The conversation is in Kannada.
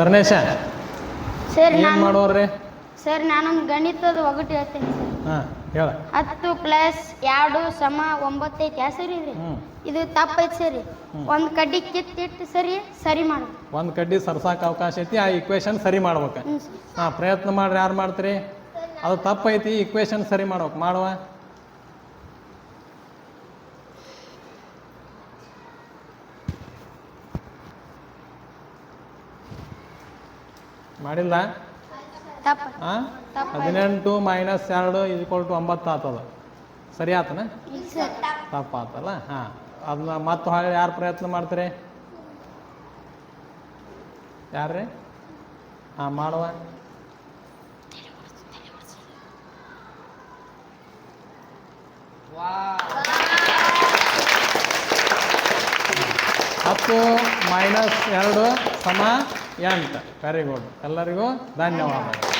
ಧರ್ಮೇಶ ಸರ್ ಏನು ನಾನು ಮಾಡೋರ್ರಿ? ಸರ್ ನಾನೊಂದು ಗಣಿತದ ಒಗಟು ಹೇಳ್ತೇನೆ ಸರ್. ಹಾಂ ಹೇಳ. ಹತ್ತು ಪ್ಲಸ್ ಎರಡು ಸಮ ಒಂಬತ್ತು ಐತಿ ಸರಿ ರೀ? ಹ್ಞೂ ಇದು ತಪ್ಪೈತಿ ಸರಿ. ಒಂದು ಕಡ್ಡಿ ಕಿತ್ತಿಟ್ಟು ಸರಿ ಸರಿ ಮಾಡು ಒಂದು ಕಡ್ಡಿ ಸರ್ಸಾಕ ಅವಕಾಶ ಐತಿ ಆ ಇಕ್ವೇಶನ್ ಸರಿ ಮಾಡ್ಬೇಕು. ಹ್ಞೂ ಸರ್ ಹಾಂ ಪ್ರಯತ್ನ ಮಾಡ್ರಿ ಯಾರು ಮಾಡ್ತೀರಿ? ಅದು ತಪ್ಪೈತಿ ಇಕ್ವೇಶನ್ ಸರಿ ಮಾಡ್ಬೇಕು. ಮಾಡುವ. ಮಾಡಿಲ್ಲ? ಹಾಂ ಹದಿನೆಂಟು ಮೈನಸ್ ಎರಡು ಈಕ್ವಲ್ ಟು ಒಂಬತ್ತು ಆತದ ಸರಿ ಆತನ? ತಪ್ಪ ಆತಲ್ಲ ಹಾಂ. ಅದನ್ನ ಮತ್ತೆ ಹಾಗೆ ಯಾರು ಪ್ರಯತ್ನ ಮಾಡ್ತೀರಿ? ಯಾರ್ರಿ? ಹಾಂ, ಮಾಡುವ. ಹತ್ತು ಮೈನಸ್ ಎರಡು ಸಮ ಎಂಟು ವೆರಿ ಗುಡ್ ಎಲ್ಲರಿಗೂ ಧನ್ಯವಾದಗಳು.